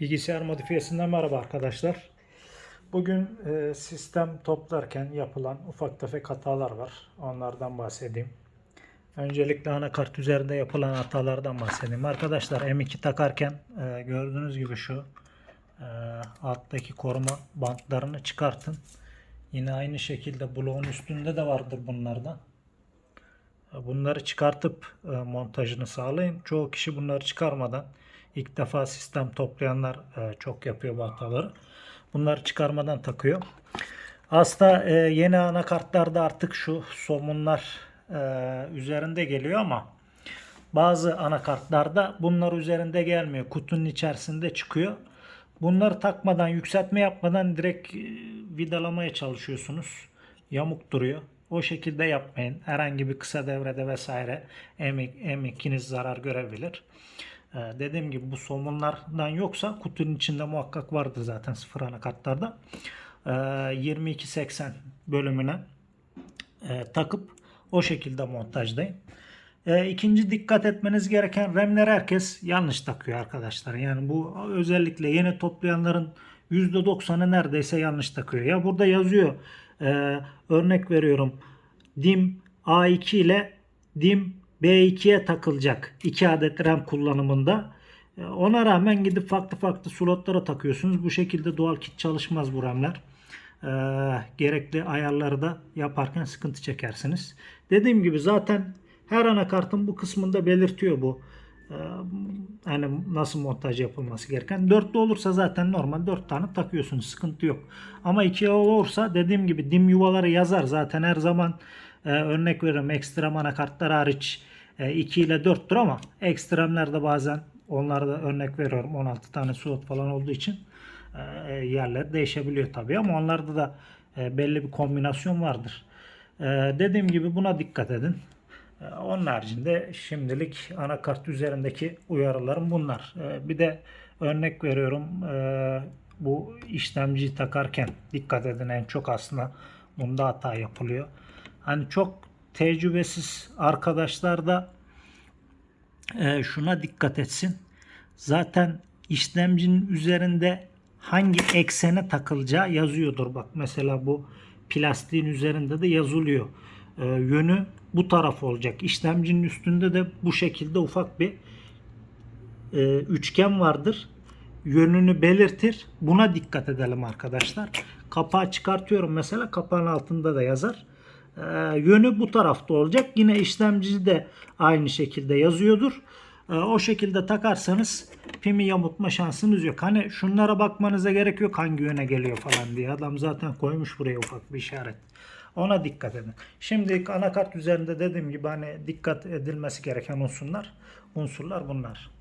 Bilgisayar modifiyesinden merhaba arkadaşlar. Bugün e, sistem toplarken yapılan ufak tefek hatalar var. Onlardan bahsedeyim. Öncelikle anakart üzerinde yapılan hatalardan bahsedeyim. Arkadaşlar M2 takarken e, gördüğünüz gibi şu e, alttaki koruma bantlarını çıkartın. Yine aynı şekilde bloğun üstünde de vardır bunlardan. Bunları çıkartıp e, montajını sağlayın. Çoğu kişi bunları çıkarmadan ilk defa sistem toplayanlar e, çok yapıyor bu hataları. Bunları çıkarmadan takıyor. Aslında e, yeni anakartlarda artık şu somunlar e, üzerinde geliyor ama bazı anakartlarda bunlar üzerinde gelmiyor. Kutunun içerisinde çıkıyor. Bunları takmadan, yükseltme yapmadan direkt e, vidalamaya çalışıyorsunuz. Yamuk duruyor. O şekilde yapmayın. Herhangi bir kısa devrede vesaire M2'niz zarar görebilir. Ee, dediğim gibi bu somunlardan yoksa kutunun içinde muhakkak vardır zaten sıfır anakartlarda. Ee, 2280 bölümüne e, takıp o şekilde montajdayım. E, ikinci dikkat etmeniz gereken RAM'leri herkes yanlış takıyor arkadaşlar. Yani bu özellikle yeni toplayanların %90'ı neredeyse yanlış takıyor. Ya burada yazıyor e, örnek veriyorum DIM A2 ile DIM B2'ye takılacak 2 adet RAM kullanımında. E, Ona rağmen gidip farklı farklı slotlara takıyorsunuz. Bu şekilde dual kit çalışmaz bu RAM'ler. E, gerekli ayarları da yaparken sıkıntı çekersiniz. Dediğim gibi zaten her anakartın bu kısmında belirtiyor bu. Ee, hani nasıl montaj yapılması gereken. Dörtlü olursa zaten normal dört tane takıyorsunuz. Sıkıntı yok. Ama iki olursa dediğim gibi dim yuvaları yazar. Zaten her zaman e, örnek veriyorum ekstrem anakartlar hariç e, 2 ile 4'tür ama ekstremlerde bazen onlarda örnek veriyorum 16 tane slot falan olduğu için e, yerler değişebiliyor tabii ama onlarda da e, belli bir kombinasyon vardır. E, dediğim gibi buna dikkat edin. Ee, Onun haricinde şimdilik anakart üzerindeki uyarılarım bunlar. Ee, Bir de örnek veriyorum ee, bu işlemciyi takarken dikkat edin en çok aslında bunda hata yapılıyor. Hani çok tecrübesiz arkadaşlar da e, şuna dikkat etsin. Zaten işlemcinin üzerinde hangi eksene takılacağı yazıyordur. Bak mesela bu plastiğin üzerinde de yazılıyor. E, yönü bu taraf olacak. İşlemcinin üstünde de bu şekilde ufak bir e, üçgen vardır. Yönünü belirtir. Buna dikkat edelim arkadaşlar. Kapağı çıkartıyorum mesela. Kapağın altında da yazar. E, yönü bu tarafta olacak. Yine işlemci de aynı şekilde yazıyordur. E, o şekilde takarsanız pimi yamutma şansınız yok. Hani şunlara bakmanıza gerek yok hangi yöne geliyor falan diye. Adam zaten koymuş buraya ufak bir işaret. Ona dikkat edin. Şimdi anakart üzerinde dediğim gibi hani dikkat edilmesi gereken unsurlar, unsurlar bunlar.